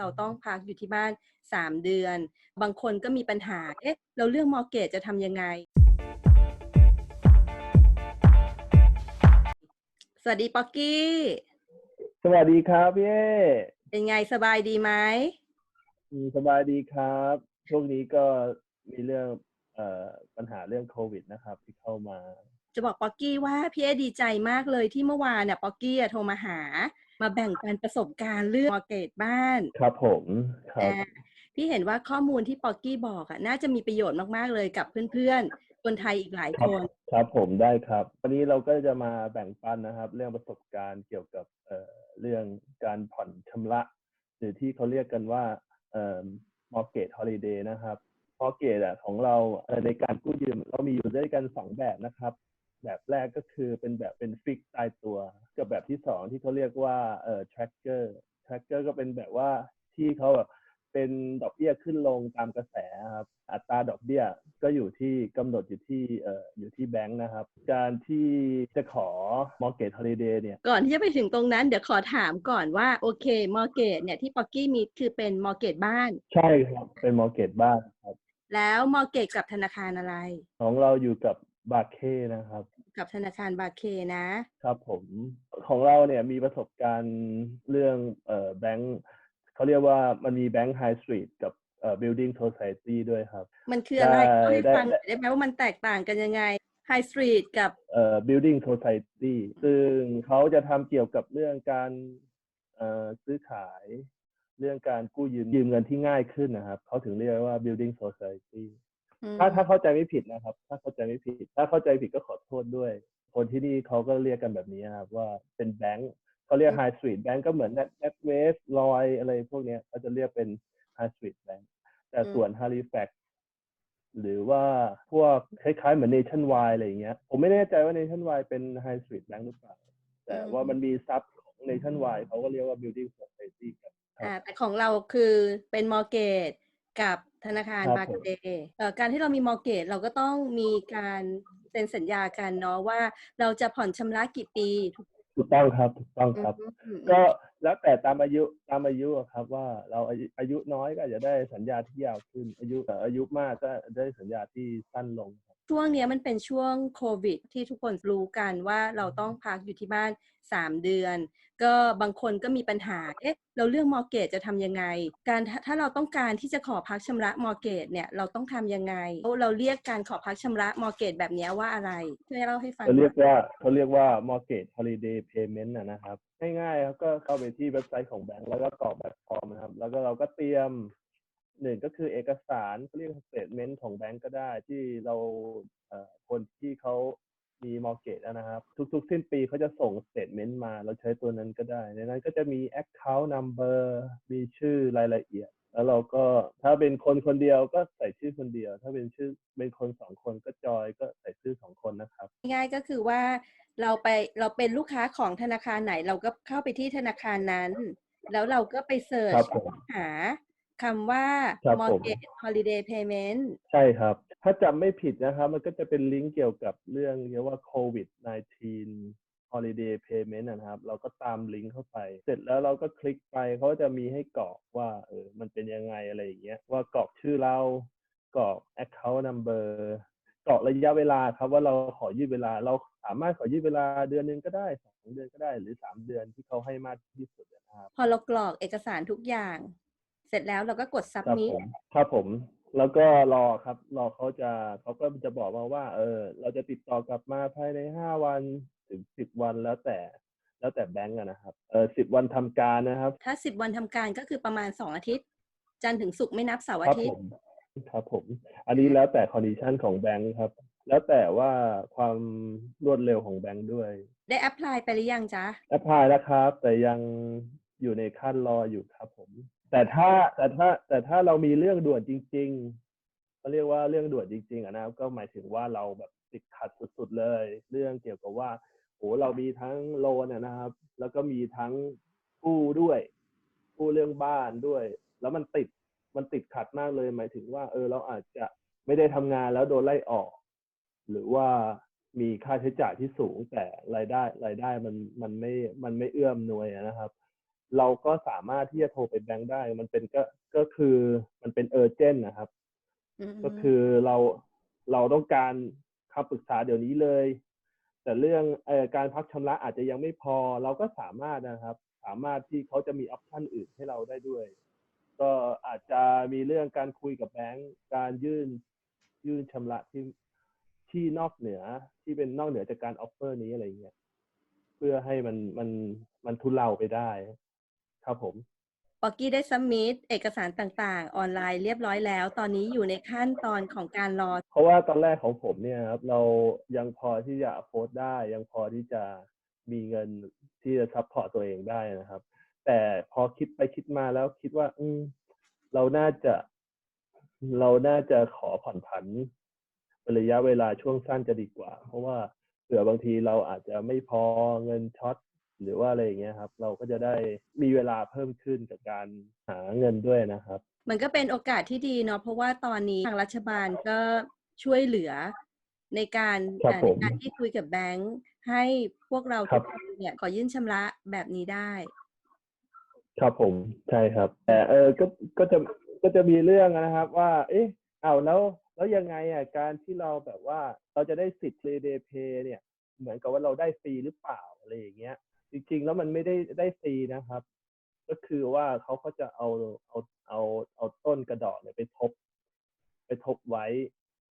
เราต้องพักอยู่ที่บ้าน 3 เดือน บางคนก็มีปัญหา เอ๊ะ เราเรื่องมอร์เกจจะทำยังไง สวัสดีป๊อกกี้ สวัสดีครับพี่เอเป็นไงสบายดีไหมอืมสบายดีครับช่วงนี้ก็มีเรื่องเอ่อปัญหาเรื่องโควิดนะครับ ที่เข้ามา จะบอกป๊อกกี้ว่าพี่เอดีใจมากเลยที่เมื่อวานเนี่ยป๊อกกี้อะโทรมาหา มาแบ่งปันประสบการณ์เรื่องมอร์เกจบ้านครับผมครับอ่าพี่เห็นว่าข้อมูลที่ป๊อกกี้บอกอะน่าจะมีประโยชน์มากๆเลยกับเพื่อนๆคนไทยอีกหลายครัคบนครับผมได้ครับ วันนี้เราก็จะมาแบ่งปันนะครับ เรื่องประสบการณ์เกี่ยวกับเอ่อเรื่องการผ่อนชำระ หรือที่เขาเรียกกันว่าเอ่อ mortgage holiday นะครับ mortgage อะของเราเอ่อในการกู้ยืมเรามีอยู่ด้วยกันสองแบบนะครับ แบบแรกก็คือเป็นแบบเป็นฟิกตายตัว กับแบบที่สองที่เขาเรียกว่าเอ่อ tracker tracker ก็เป็นแบบว่าที่เขาแบบเป็นดอกเบี้ยขึ้นลงตามกระแสครับอัตราดอกเบี้ยก็อยู่ที่กำหนดอยู่ที่เอ่ออยู่ที่แบงค์นะครับ การที่จะขอ mortgage holiday เนี่ย ก่อนที่จะไปถึงตรงนั้นเดี๋ยวขอถามก่อนว่าโอเคมอร์เกจเนี่ยที่ป๊อกกี้มีคือเป็นมอร์เกจบ้าน ใช่ครับ เป็น mortgage บ้านครับแล้วมอร์เกจกับธนาคารอะไร ของเราอยู่กับ บาเคนะครับ กับธนาคารบาเคนะ ครับผมของเราเนี่ยมีประสบการณ์เรื่องเอ่อแบงค์เขาเรียกว่ามันมีแบงค์ไฮสตรีทกับเอ่อ building society ด้วยครับ มันคืออะไรได้เล่าให้ได้ฟังหน่อยได้ไหมว่ามันแตกต่างกันยังไงไฮสตรีทกับเอ่อ building society ซึ่งเขาจะทำเกี่ยวกับเรื่องการเอ่อซื้อขาย เรื่องการกู้ยืมยืมเงินที่ง่ายขึ้นนะครับเขาถึงเรียกว่า building society อืม ถ้าถ้าเข้าใจไม่ผิดนะครับ ถ้าเข้าใจไม่ผิด ถ้าเข้าใจผิดก็ขอโทษด้วย คนที่นี่เขาก็เรียกกันแบบนี้นะครับว่าเป็นแบงก์เขาเรียกไฮสตรีทแบงก์ก็เหมือนแนทเวสลอยอะไรพวกเนี้ยเขาจะเรียกเป็นไฮสตรีทแบงก์แต่ส่วนฮาริแฟกหรือว่าพวกคล้ายๆเหมือนเนชั่นวอะไรอย่างเงี้ย ผมไม่แน่ใจว่าเนชั่นวเป็นไฮสตรีทแบงก์หรือเปล่า แต่ว่ามันมีซับของเนชั่นวเขาก็เรียกว่า building society กันครับอ่าแต่ของเราคือเป็นมอร์เกจ กับธนาคารครับบาผมเคเอ่อการที่เรามีมอร์เกจเราก็ต้องมีการเซ็นสัญญากันเนาะว่าเราจะผ่อนชำระกี่ปีถูกถูกต้องครับถูกต้องครับอืมก็แล้วแต่ตามอายุตามอายุอะครับว่าเราอายุอายุน้อยก็อาจจะได้สัญญาที่ยาวขึ้นอายุเอ่ออายุมากก็ได้สัญญาที่สั้นลงครับ ช่วงเนี้ยมันเป็นช่วงโควิด ที่ทุกคนรู้กันว่าเราต้องพักอยู่ที่บ้าน 3 เดือน ก็บางคนก็มีปัญหา เอ๊ะ เราเรื่องมอร์เกจจะทำยังไง การถ้าเราต้องการที่จะขอพักชำระมอร์เกจเนี่ยเราต้องทำยังไง เราเรียกการขอพักชำระมอร์เกจแบบนี้ว่าอะไรช่วยเล่าให้ฟังเขาเรียกว่าเขาเรียกว่า mortgage holiday payment นะนะครับง่ายๆครับก็เข้าไปที่เว็บไซต์ของแบงก์แล้วก็กรอกแบบฟอร์มนะครับ แล้วก็เราก็เตรียม หนึ่งก็คือเอกสารเขาเรียก statement ของแบงก์ก็ได้ที่เราเอ่อคนที่เขามี mortgage อะนะครับ ทุกๆ สิ้นปีเขาจะส่ง statement มา เราใช้ตัวนั้นก็ได้ ในนั้นก็จะมี account number มีชื่อรายละเอียด แล้วเราก็ถ้าเป็นคนคนเดียวก็ใส่ชื่อคนเดียว ถ้าเป็นชื่อเป็นคนสองคนก็จอยก็ใส่ชื่อสองคนนะครับ ง่ายๆก็คือว่าเราไปเราเป็นลูกค้าของธนาคารไหน เราก็เข้าไปที่ธนาคารนั้น แล้วเราก็ไปเสิร์ชครับผมหา คำว่า ครับผม mortgage holiday payment ใช่ครับ ถ้าจำไม่ผิดนะครับ มันก็จะเป็นลิงก์เกี่ยวกับเรื่องเรียกว่าโควิด -19 holiday payment อะนะครับ เราก็ตามลิงก์เข้าไป เสร็จแล้วเราก็คลิกไปเขาจะมีให้กรอกว่าเออมันเป็นยังไงอะไรอย่างเงี้ย ว่ากรอกชื่อเรา กรอก account number กรอกระยะเวลาครับว่าเราขอยืดเวลา เราสามารถขอยืดเวลาเดือนหนึงก็ได้สองเดือนก็ได้ หรือสามเดือนที่เขาให้มากที่สุดนะครับ พอเรากรอกเอกสารทุกอย่าง เสร็จแล้วเราก็กดครับ submit ผมครับผม แล้วก็รอครับ รอเขาจะเขาก็จะบอกมาว่า เออ เราจะติดต่อกลับมาภายในห้าวันถึงสิบวันแล้วแต่แล้วแต่แบงก์อะนะครับ เออสิบวันทำการนะครับ ถ้า10วันทำการก็คือประมาณ2อาทิตย์ จันทร์ถึงศุกร์ไม่นับเสาร์คอารับทิตผย์มครับผม อันนี้แล้วแต่คอนดิชันของแบงก์ครับ แล้วแต่ว่าความรวดเร็วของแบงก์ด้วย ได้แอพพลายไปหรือยังจ๊ะ แอพพลายแล้วครับ แต่ยังอยู่ในขั้นรออยู่ครับผม แต่ถ้าแต่ถ้าแต่ถ้าเรามีเรื่องด่วนจริงๆเขาเรียกว่าเรื่องด่วนจริง ๆอะนะครับก็หมายถึงว่าเราแบบติดขัดสุดๆเลย เรื่องเกี่ยวกับว่าโหเรามีทั้งโลนะนะครับ แล้วก็มีทั้งกู้ด้วยกู้เรื่องบ้านด้วย แล้วมันติดมันติดขัดมากเลย หมายถึงว่า เออ เราอาจจะไม่ได้ทำงานแล้วโดนไล่ออก หรือว่ามีค่าใช้จ่ายที่สูงแต่รายได้ รายได้มันมันไม่มันไม่เอื้อมหน่วยนะครับ เราก็สามารถที่จะโทรไปแบงค์ได้ มันเป็นก็ก็คือมันเป็นเออร์เจนนะครับมก็คือเราเราต้องการคำปรึกษาเดี๋ยวนี้เลย แต่เรื่องเออการพักชำระอาจจะยังไม่พอ เราก็สามารถนะครับ สามารถที่เขาจะมีออปชันอื่นให้เราได้ด้วย ก็อาจจะมีเรื่องการคุยกับแบงก์การยื่นยื่นชำระที่ที่นอกเหนือที่เป็นนอกเหนือจากการออฟเฟอร์นี้อะไรเงี้ยเพื่อให้มันมันมันทุเลาไปได้ ครับผมปอกกี้ได้ซัมมิตเอกสารต่างๆ ออนไลน์เรียบร้อยแล้ว ตอนนี้อยู่ในขั้นตอนของการรอ เพราะว่าตอนแรกของผมเนี่ยครับเรายังพอที่จะโพสได้ ยังพอที่จะมีเงินที่จะซัพพอร์ตตัวเองได้นะครับ แต่พอคิดไปคิดมาแล้วคิดว่า อืมเราน่าจะ เราน่าจะขอผ่อนผันเป็นระยะเวลาช่วงสั้นจะดีกว่า เพราะว่าเผื่อบางทีเราอาจจะไม่พอเงินช็อต หรือว่าอะไรอย่างเงี้ยครับ เราก็จะได้มีเวลาเพิ่มขึ้นกับการหาเงินด้วยนะครับ มันก็เป็นโอกาสที่ดีเนาะเพราะว่าตอนนี้ทางรัฐบาลก็ช่วยเหลือในการครับอ่าผในมการที่คุยกับแบงค์ให้พวกเราครัทุบกคนเนี่ยขอยื่นชำระแบบนี้ได้ ครับผมใช่ครับ แต่เออก็ก็จะก็จะมีเรื่องนะครับ ว่า เอ๊ะเอาแล้วแล้วยังไงอะการที่เราแบบว่าเราจะได้สิทธิ์ Play Day Pay เนี่ย เหมือนกับว่าเราได้ฟรีหรือเปล่าอะไรอย่างเงี้ย จริงๆ แล้วมันไม่ได้ได้ฟรีนะครับ ก็คือว่าเขาก็จะเอาเอาเอาเอาต้นกระดอกเนี่ยไปทบ ไปทบไว้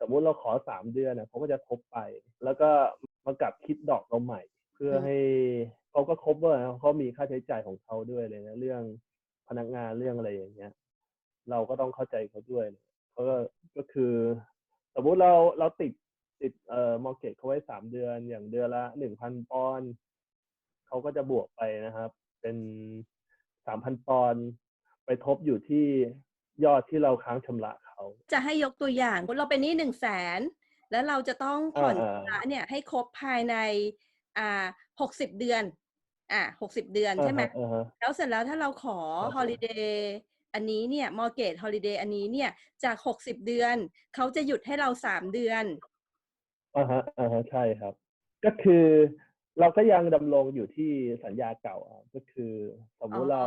สมมุติเราขอสามเดือนนะเขาก็จะทบไป แล้วก็มากลับคิดดอกเราใหม่ เพื่อให้เขาก็ cover นะเขามีค่าใช้จ่ายของเขาด้วยเลยนะเรื่องพนักงานเรื่องอะไรอย่างเงี้ย เราก็ต้องเข้าใจเขาด้วยเขาก็ก็คือ สมมุติเราเราติดติดเอ่อมอร์เกตเขาไว้สามเดือนอย่างเดือนละหนึ่งพันปอน เขาก็จะบวกไปนะครับ เป็นสามพันปอนด์ไปทบอยู่ที่ยอดที่เราค้างชำระเขา จะให้ยกตัวอย่างเราเป็นหนี้หนึ่งแสนแล้วเราจะต้องผ่อนอ่าชำระเนี่ยให้ครบภายใน อ่าหกสิบเดือน อ่าหกสิบเดือนใช่ไหมอ่าฮะแล้วเสร็จแล้วถ้าเราขอครับผมฮอลิเดย์อันนี้เนี่ยมอร์เกตฮอลิเดย์อันนี้เนี่ยจากหกสิบเดือน เขาจะหยุดให้เราสามเดือนอ่าฮะอ่าฮะใช่ครับ ก็คือ เราก็ยังดำรงอยู่ที่สัญญาเก่าอะก็คือ สมมุติอ๋อ เรา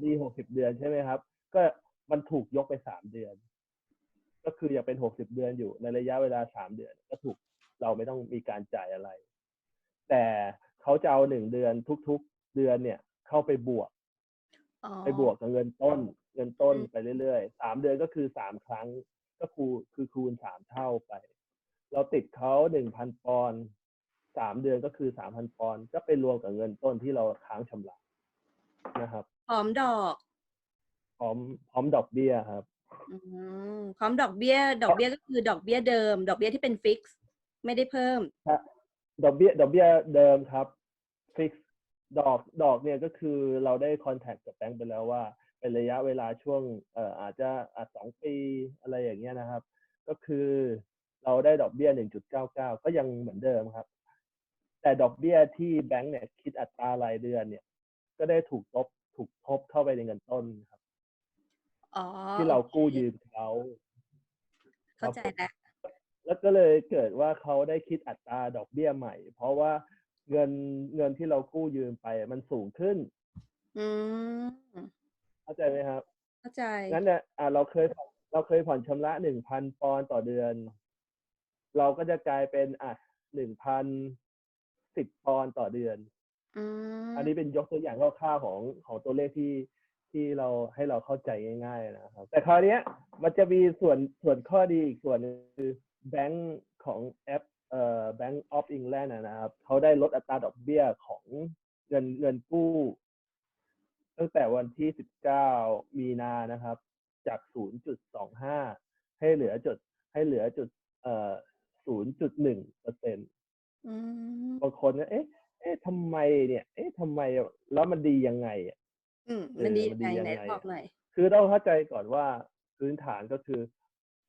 หนี้หกสิบเดือนใช่ไหมครับ ก็มันถูกยกไปสามเดือน ก็คือยังเป็นหกสิบเดือนอยู่ในระยะเวลาสามเดือน ก็ถูกเราไม่ต้องมีการจ่ายอะไร แต่เขาจะเอาหนึ่งเดือนทุกๆเดือนเนี่ย เข้าไปบวก อ๋อ ไปบวกกับเงินต้น เงินต้นอืม ไปเรื่อยๆสามเดือนก็คือสามครั้ง ก็คูคือคูณสามเท่าไป เราติดเขาหนึ่งพันปอนด์ สามเดือนก็คือสามพันปอนด์ก็ไปรวมกับเงินต้นที่เราค้างชำระนะครับพร้อมดอกพร้อมพร้อมดอกเบี้ยครับอืมพร้อมดอกเบี้ย ดอกเบี้ยก็คือดอกเบี้ยเดิม ดอกเบี้ยที่เป็นฟิกซ์ไม่ได้เพิ่มดอกเบี้ย ดอกเบี้ยเดิมครับฟิกดอกดอกเนี่ยก็คือเราได้คอนแทคกับแบงก์ไปแล้วว่าเป็นระยะเวลาช่วงเอ่ออาจจะอาจสองปีอะไรอย่างเงี้ยนะครับ ก็คือเราได้ดอกเบี้ย 1.99 ก็ยังเหมือนเดิมครับ แต่ดอกเบี้ยที่แบงก์เนี่ยคิดอัตรารายเดือนเนี่ย ก็ได้ถูกทบถูกทบเข้าไปในเงินต้นครับอ๋อที่เรากู้โอคยืมเขาเข้าใจแล้วแล้วก็เลยเกิดว่าเขาได้คิดอัตราดอกเบี้ยใหม่ เพราะว่าเงินเงินที่เรากู้ยืมไปมันสูงขึ้น อืมเข้าใจไหมครับ เข้าใจงั้นเนี่ยอ่าเราเคยผ่อนเราเคยผ่อนชำระหนึ่งพันปอนด์ต่อเดือน เราก็จะกลายเป็นอะหนึ่งพัน สิบปอนด์ต่อเดือนอืมอันนี้เป็นยกตัวอย่างคร่าวๆของของตัวเลขที่ที่เราให้เราเข้าใจง่ายๆนะครับ แต่คราวเนี้ยมันจะมีส่วนส่วนข้อดีอีกส่วนหนึงคือแบงก์ของแอปเอ่อ Bank of England นะนะครับเขาได้ลดอัตราดอกเบี้ยของเงินเงินกู้ตั้งแต่วันที่ 19 มีนานะครับ จาก 0.25 ให้เหลือจุดให้เหลือจุดเอ่อ0.1เปอร์เซ็นต์ อืมบางคนก็เอ๊ะ เอ๊ะทำไมเนี่ย เอ๊ะทำไมแล้วมันดียังไงอะอืม เออมันดีมันยังดีไงยังไหนไงบอกหน่อยคือต้องเข้าใจก่อนว่าพื้นฐานก็คือ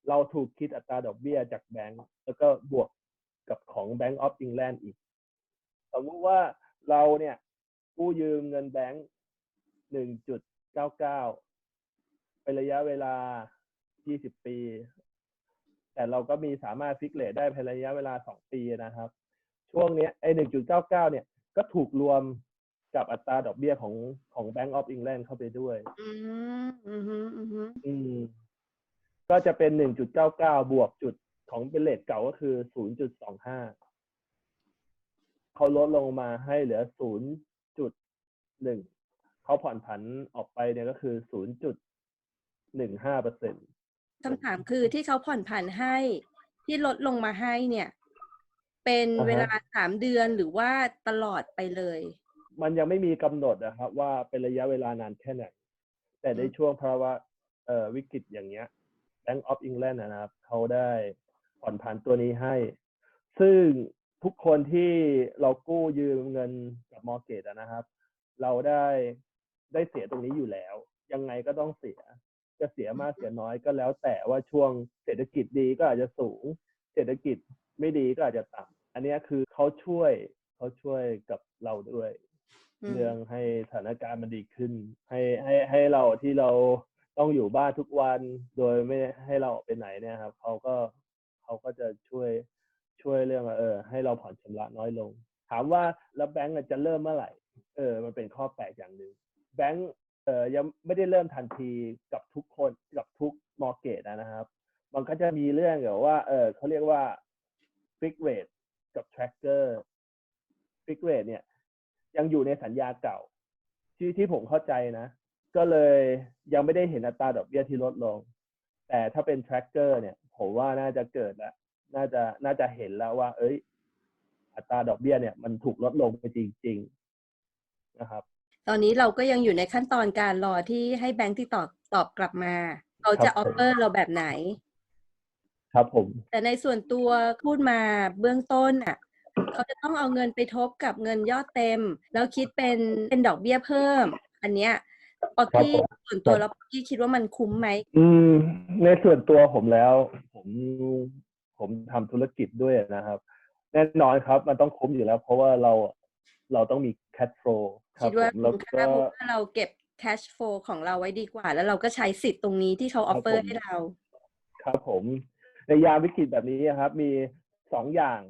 เราถูกคิดอัตราดอกเบี้ยจากแบงก์แล้วก็บวกกับของ Bank of England อีก สมมติว่าเราเนี่ยกู้ยืมเงินแบงก์หนึ่งจุดเก้าเก้าเป็นระยะเวลา20ปี แต่เราก็มีสามารถฟิกเลทได้ภายในระยะเวลา2ปีนะครับ ช่วงเนี้ยไอ้หนึ่งจุดเก้าเก้าเนี่ยก็ถูกรวมกับอัตราดอกเบี้ยของของ Bank of England เข้าไปด้วย อืมอืมฮึอืมฮึอืมก็จะเป็นหนึ่งจุดเก้าเก้าบวกจุดของเป็นเลทเก่าก็คือศูนย์จุดสองห้าเขาลดลงมาให้เหลือศูนย์จุดหนึ่งเขาผ่อนผันออกไปเนี่ยก็คือศูนย์จุดหนึ่งห้าเปอร์เซ็นคำถามคือที่เขาผ่อนผันให้ที่ลดลงมาให้เนี่ย เป็นอ่าฮะเวลาสามเดือนหรือว่าตลอดไปเลย มันยังไม่มีกำหนดนะครับ ว่าเป็นระยะเวลานานแค่ไหน แต่ในอืมช่วงภาวะเอ่อวิกฤตอย่างเงี้ย Bank of England นะครับเขาได้ผ่อนผันตัวนี้ให้ ซึ่งทุกคนที่เรากู้ยืมเงินกับมอร์เกตนะครับ เราได้ได้เสียตรงนี้อยู่แล้ว ยังไงก็ต้องเสีย จะเสียมากเสียน้อยก็แล้วแต่ว่าช่วงเศรษฐกิจดีก็อาจจะสูง เศรษฐกิจ ไม่ดีก็อาจจะต่ำอันเนี้ยคือเขาช่วยเขาช่วยกับเราด้วยอืมเรื่องให้สถานการณ์มันดีขึ้น ให้ให้ให้เราที่เราต้องอยู่บ้านทุกวัน โดยไม่ให้เราออกไปไหนเนี่ยครับเขาก็เขาก็จะช่วยช่วยเรื่องว่าเออ ให้เราผ่อนชำระน้อยลง ถามว่าแล้วแบงก์อะจะเริ่มเมื่อไหร่ เออ มันเป็นข้อแปลกอย่างหนึ่งแบงก์เออยังไม่ได้เริ่มทันทีกับทุกคนกับทุกมอร์เกตนะครับ มันก็จะมีเรื่องแบบว่า เออเขาเรียกว่า fix rate กับ tracker fix rate เนี่ยยังอยู่ในสัญญาเก่า ที่ที่ผมเข้าใจนะ ก็เลยยังไม่ได้เห็นอัตราดอกเบี้ยที่ลดลง แต่ถ้าเป็น tracker เนี่ย ผมว่าน่าจะเกิดแล้วน่าจะน่าจะเห็นแล้วว่า เอ้ย อัตราดอกเบี้ยเนี่ย มันถูกลดลงไปจริง ๆ นะครับ ตอนนี้เราก็ยังอยู่ในขั้นตอนการรอที่ให้แบงค์ที่ตอบตอบกลับมา เขาจะคอรับอฟเฟอร์เราแบบไหน ครับผม แต่ในส่วนตัวพูดมาเบื้องต้นอะเขาจะต้องเอาเงินไปทบกับเงินยอดเต็ม แล้วคิดเป็นเป็นดอกเบี้ยเพิ่ม อันเนี้ยปอกกี้ครับผม ส่วนตัวครับแล้วปอกกี้คิดว่ามันคุ้มไหมอืม ในส่วนตัวผมแล้ว ผมผมทำธุรกิจด้วยนะครับ แน่นอนครับ มันต้องคุ้มอยู่แล้ว เพราะว่าเราเราต้องมี cash flow ครัคิบดว่าผมแล้วคุ้มก็ ค่าเพราะว่าเราเก็บ cash flow ของเราไว้ดีกว่า แล้วเราก็ใช้สิทธิ์ตรงนี้ที่เขาออฟเฟอครัร์บผม ให้เรา ครับผม ในยามวิกฤตแบบนี้นะครับ มีสองอย่าง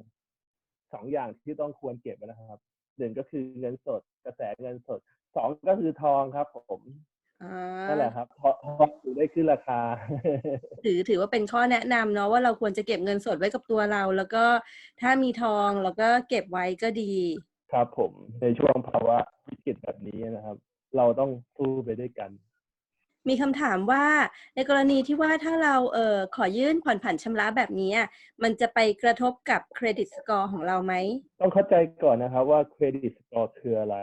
สองอย่างที่ต้องควรเก็บนะครับหนึ่งก็คือเงินสดกระแสเงินสดสองก็คือทองครับ ผมอ่านั่นแหละครับทองทองถึงได้ขึ้นราคา ถือถือว่าเป็นข้อแนะนำเนาะว่าเราควรจะเก็บเงินสดไว้กับตัวเรา แล้วก็ถ้ามีทองเราก็เก็บไว้ก็ดี ครับผมในช่วงภาวะวิกฤตแบบนี้นะครับ เราต้องสู้ไปด้วยกัน มีคำถามว่าในกรณีที่ว่าถ้าเราเออขอยื่นผ่อนผันชำระแบบนี้ มันจะไปกระทบกับเครดิตสกอร์ของเราไหม ต้องเข้าใจก่อนนะครับว่าเครดิตสกอร์คืออะไร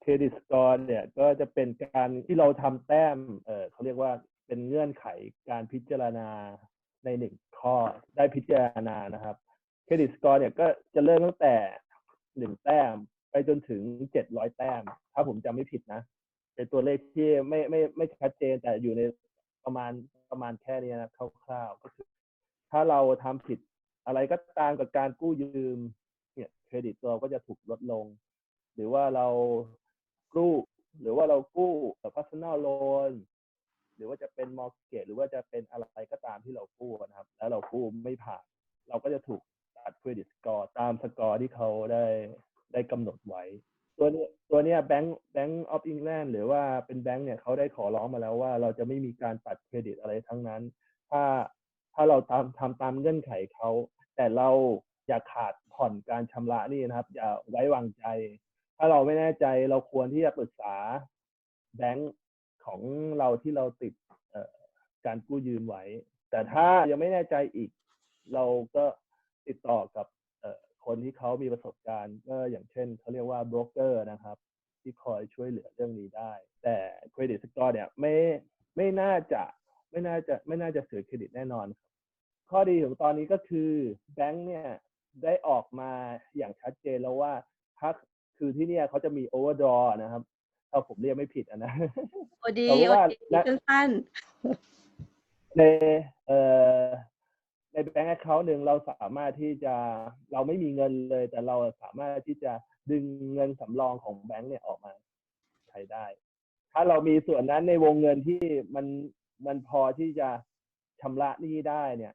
เครดิตสกอร์เนี่ยก็จะเป็นการที่เราทำแต้มเออเขาเรียกว่าเป็นเงื่อนไขการพิจารณาในหนึ่งข้อได้พิจารณานะครับ เครดิตสกอร์เนี่ยก็จะเริ่มตั้งแต่หนึ่งแต้มไปจนถึงเจ็ดร้อยแต้ม ถ้าผมจำไม่ผิดนะ เป็นตัวเลขที่ไม่ไม่ไม่ชัดเจนแต่อยู่ในประมาณประมาณแค่นี้นะคร่าวๆก็คือ ถ้าเราทำผิดอะไรก็ตามกับการกู้ยืมเนี่ยเครดิตเราก็จะถูกลดลง หรือว่าเรากู้หรือว่าเรากู้แบบ personal loan หรือว่าจะเป็น mortgage หรือว่าจะเป็นอะไรก็ตามที่เรากู้นะครับ แล้วเรากู้ไม่ผ่านเราก็จะถูกตัดเครดิตสกอร์ตามสกอร์ที่เขาได้ได้กำหนดไว้ ตัวเนี้ยตัวเนี้ยแบงก์แบงก์ออฟอิงแลนด์หรือว่าเป็นแบงก์เนี่ยเขาได้ขอร้องมาแล้วว่าเราจะไม่มีการตัดเครดิตอะไรทั้งนั้น ถ้าถ้าเราตามทำตามเงื่อนไขเขา แต่เราอย่าขาดผ่อนการชำระนี่นะครับ อย่าไว้วางใจ ถ้าเราไม่แน่ใจเราควรที่จะปรึกษาแบงก์ของเราที่เราติดการกู้ยืมไว้ แต่ถ้ายังไม่แน่ใจอีก เราก็ติดต่อกับ คนที่เขามีประสบการณ์ก็อย่างเช่นเขาเรียกว่าโบรกเกอร์นะครับ ที่คอยช่วยเหลือเรื่องนี้ได้ แต่เครดิตสกอร์เนี่ยไม่ไม่น่าจะไม่น่าจะไม่น่าจะเสียเครดิตแน่นอนครับข้อดีของตอนนี้ก็คือแบงค์เนี่ยได้ออกมาอย่างชัดเจนแล้วว่าถ้าคือที่เนี่ยเขาจะมีโอเวอร์ดรอนะครับถ้าผมเรียกไม่ผิดอะนะโอดีแต่โอว่าดีและสั้นในเอ่อ ในแบงก์แอคเคาท์หนึ่งเราสามารถที่จะเราไม่มีเงินเลย แต่เราสามารถที่จะดึงเงินสำรองของแบงก์เนี่ยออกมาใช้ได้ ถ้าเรามีส่วนนั้นในวงเงินที่มันมันพอที่จะชำระหนี้ได้เนี่ย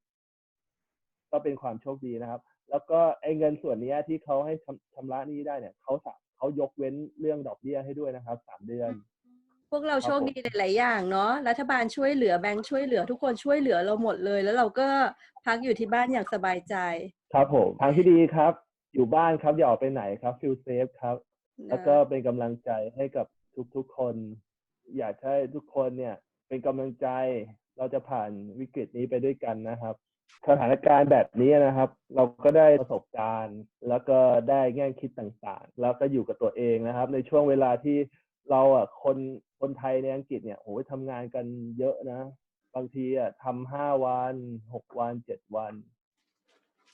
ก็เป็นความโชคดีนะครับ แล้วก็ไอ้เงินส่วนนี้ที่เขาให้ชำชำระหนี้ได้เนี่ยเขาสาเขายกเว้นเรื่องดอกเบี้ยให้ด้วยนะครับสามเดือน พวกเราครับโชคผมดีหลายๆอย่างเนาะรัฐบาลช่วยเหลือแบงค์ช่วยเหลือทุกคนช่วยเหลือเราหมดเลย แล้วเราก็พักอยู่ที่บ้านอย่างสบายใจ ครับผมทางที่ดีครับ อยู่บ้านครับอย่าออกไปไหนครับฟิลเซฟครับนะแล้วก็เป็นกำลังใจให้กับทุกๆคน อยากให้ทุกคนเนี่ย เป็นกำลังใจเราจะผ่านวิกฤตนี้ไปด้วยกันนะครับสถานการณ์แบบนี้นะครับ เราก็ได้ประสบการณ์ แล้วก็ได้แง่คิดต่างๆ แล้วก็อยู่กับตัวเองนะครับ ในช่วงเวลาที่เราอะคน คนไทยในอังกฤษเนี่ยโอ้ยทำงานกันเยอะนะ บางทีอะทำห้าวันหกวันเจ็ดวัน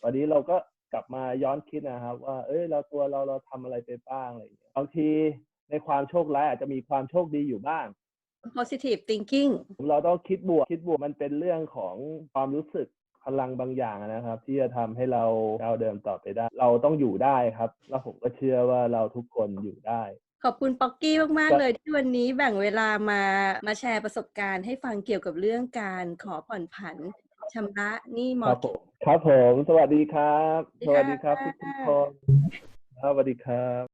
วันนี้เราก็กลับมาย้อนคิดนะครับ ว่า เอ้ย เราตัวเราเราทำอะไรไปบ้างอะไรอย่างเงี้ยบางทีในความโชคร้ายอาจจะมีความโชคดีอยู่บ้าง positive thinking เราต้องคิดบวก คิดบวกมันเป็นเรื่องของความรู้สึกพลังบางอย่างนะครับ ที่จะทำให้เราก้าวเดินต่อไปได้ เราต้องอยู่ได้ครับ แล้วผมก็เชื่อว่าเราทุกคนอยู่ได้ ขอบคุณป๊อกกี้มากครัๆบเลยที่วันนี้แบ่งเวลามามาแชร์ประสบการณ์ให้ฟังเกี่ยวกับเรื่องการขอผ่อนผันชำระหนี้มคอรับร์ผเกจมครับผม สวัสดีครับสสวัวัสสดีดีคค่ะรับทุกๆคนครับสวัสดีครับ